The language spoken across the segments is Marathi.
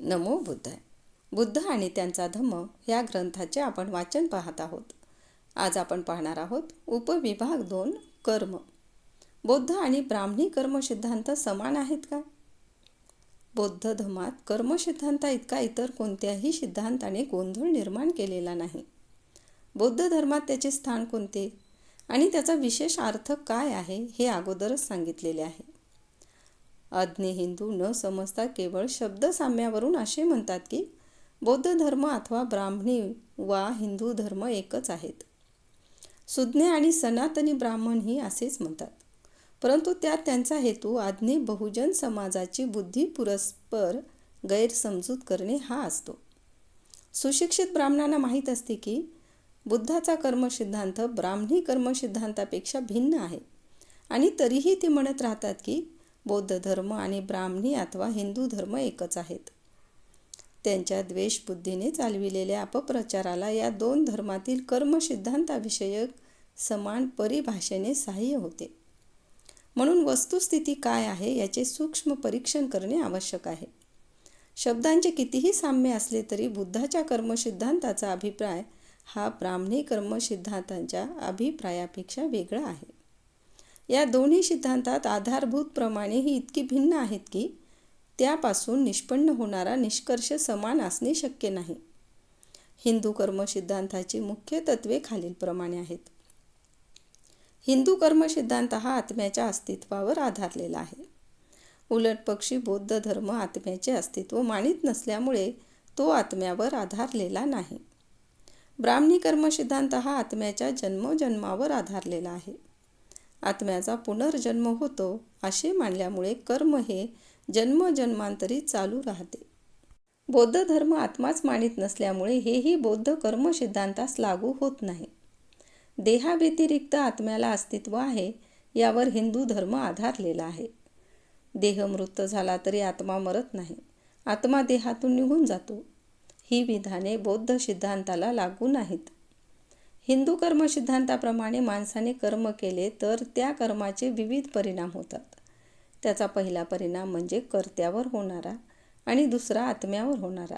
नमो बुद्धाय बुद्ध आणि त्यांचा धम्म या ग्रंथाचे आपण वाचन पाहत आहोत. आज आपण पाहणार आहोत उपविभाग दोन कर्म. बौद्ध आणि ब्राह्मणी कर्मसिद्धांत समान आहेत का? बौद्ध धर्मात कर्मसिद्धांता इतका इतर कोणत्याही सिद्धांताने गोंधळ निर्माण केलेला नाही. बौद्ध धर्मात त्याचे स्थान कोणते? आणि त्याचा विशेष अर्थ काय आहे हे अगोदरच सांगितलेले आहे. अज्ञे हिंदू न समजता केवळ शब्दसाम्यावरून असे म्हणतात की बौद्ध धर्म अथवा ब्राह्मणी वा हिंदू धर्म एकच आहेत. सुज्ञ आणि सनातनी ब्राह्मणही असेच म्हणतात. परंतु त्यात त्यांचा हेतू आज्ञे बहुजन समाजाची बुद्धी पुरस्पर गैरसमजूत करणे हा असतो. सुशिक्षित ब्राह्मणांना माहीत असते की बुद्धाचा कर्मसिद्धांत ब्राह्मणी कर्मसिद्धांतापेक्षा भिन्न आहे आणि तरीही ते म्हणत राहतात की बौद्ध धर्म आणि ब्राह्मणी अथवा हिंदू धर्म एकच आहेत. त्यांच्या द्वेषबुद्धीने चालविलेल्या अपप्रचाराला या दोन धर्मातील कर्मसिद्धांताविषयक समान परिभाषेने सहाय्य होते. म्हणून वस्तुस्थिती काय आहे याचे सूक्ष्म परीक्षण करणे आवश्यक आहे. शब्दांचे कितीही साम्य असले तरी बुद्धाच्या कर्मसिद्धांताचा अभिप्राय हा ब्राह्मणी कर्मसिद्धांतांच्या अभिप्रायापेक्षा वेगळा आहे. या दोन्ही सिद्धांतात आधारभूत प्रमाणे ही इतकी भिन्न आहेत की त्यापासून निष्पन्न होणारा निष्कर्ष समान असणे शक्य नाही. हिंदू कर्मसिद्धांताची मुख्य तत्वे खालीलप्रमाणे आहेत. हिंदू कर्मसिद्धांत हा आत्म्याच्या अस्तित्वावर आधारलेला आहे. उलट पक्षी बौद्ध धर्म आत्म्याचे अस्तित्व मानित नसल्यामुळे तो आत्म्यावर आधारलेला नाही. ब्राह्मणी कर्मसिद्धांत हा आत्म्याच्या जन्मजन्मावर आधारलेला आहे. आत्म्याचा पुनर्जन्म होतो असे मानल्यामुळे कर्म हे जन्मजन्मांतरी चालू राहते. बौद्ध धर्म आत्माच मानित नसल्यामुळे हेही बौद्ध कर्म सिद्धांतास लागू होत नाही. देहाव्यतिरिक्त आत्म्याला अस्तित्व आहे यावर हिंदू धर्म आधारलेला आहे. देह मृत झाला तरी आत्मा मरत नाही. आत्मा देहातून निघून जातो. ही विधाने बौद्ध सिद्धांताला लागू नाहीत. हिंदू कर्मसिद्धांताप्रमाणे माणसाने कर्म केले तर त्या कर्माचे विविध परिणाम होतात. त्याचा पहिला परिणाम म्हणजे कर्त्यावर होणारा आणि दुसरा आत्म्यावर होणारा.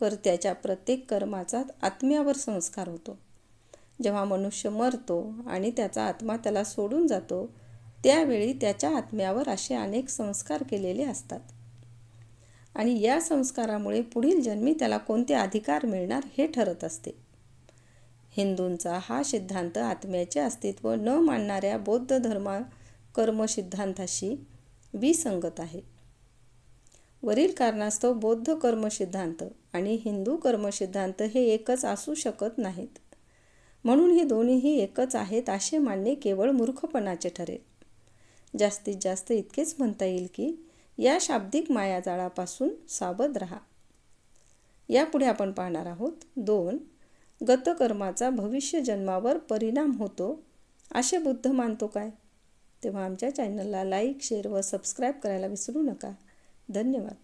कर्त्याच्या प्रत्येक कर्माचा आत्म्यावर संस्कार होतो. जेव्हा मनुष्य मरतो आणि त्याचा आत्मा त्याला सोडून जातो त्यावेळी त्याच्या आत्म्यावर असे अनेक संस्कार केलेले असतात. आणि या संस्कारामुळे पुढील जन्मी त्याला कोणते अधिकार मिळणार हे ठरत असते. हिंदूंचा हा सिद्धांत आत्म्याचे अस्तित्व न मानणाऱ्या बौद्ध धर्मा कर्मसिद्धांताशी विसंगत आहे. वरील कारणास्तव बौद्ध कर्मसिद्धांत आणि हिंदू कर्मसिद्धांत हे एकच असू शकत नाहीत. म्हणून हे दोन्हीही एकच आहेत असे मानणे केवळ मूर्खपणाचे ठरेल. जास्तीत जास्त इतकेच म्हणता येईल की या शाब्दिक मायाजाळापासून सावध राहा. यापुढे आपण पाहणार आहोत दोन गतकर्माचा भविष्य जन्मावर परिणाम होतो असे बुद्ध मानतो काय? तेव्हा आमच्या चॅनलला लाईक शेअर व सबस्क्राईब करायला विसरू नका. धन्यवाद.